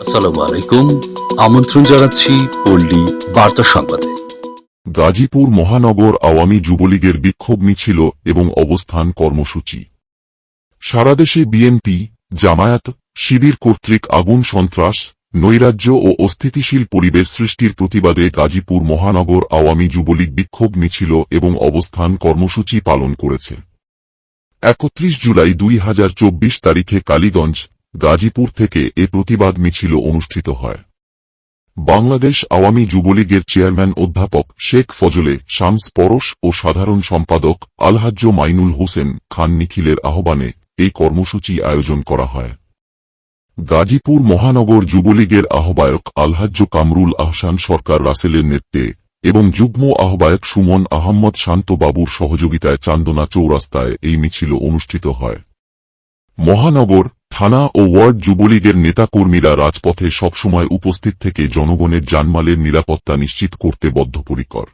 আসসালামু আলাইকুম আমন্ত্রণ জানাচ্ছি পল্লী বার্তা সংবাদে। গাজীপুর মহানগর আওয়ামী যুবলীগের বিক্ষোভ মিছিল এবং অবস্থান কর্মসূচি। সারা দেশে বিএনপি জামায়াত শিবির কর্তৃক আগুন সন্ত্রাস নৈরাজ্য ও অস্থিতিশীল পরিবেশ সৃষ্টির প্রতিবাদে গাজীপুর মহানগর আওয়ামী যুবলীগ বিক্ষোভ মিছিল এবং অবস্থান কর্মসূচি পালন করেছে। একত্রিশ জুলাই দুই হাজার চব্বিশ তারিখে কালীগঞ্জ, গাজীপুর থেকে এ প্রতিবাদ মিছিল অনুষ্ঠিত হয়। বাংলাদেশ আওয়ামী যুবলীগের চেয়ারম্যান অধ্যাপক শেখ ফজলে, শামস পরশ ও সাধারণ সম্পাদক আলহাজ্য মাইনুল হোসেন খান নিখিলের আহ্বানে এই কর্মসূচি আয়োজন করা হয়। গাজীপুর মহানগর যুবলীগের আহ্বায়ক আলহাজ্য কামরুল আহসান সরকার রাসেলের নেতৃত্বে এবং যুগ্ম আহ্বায়ক সুমন আহম্মদ শান্ত বাবুর সহযোগিতায় চান্দনা চৌরাস্তায় এই মিছিল অনুষ্ঠিত হয়। মহানগর, থানা ও ওয়ার্ড যুবলীগের নেতাকর্মীরা রাজপথে সবসময় উপস্থিত থেকে জনগণের জানমালের নিরাপত্তা নিশ্চিত করতে বদ্ধপরিকর।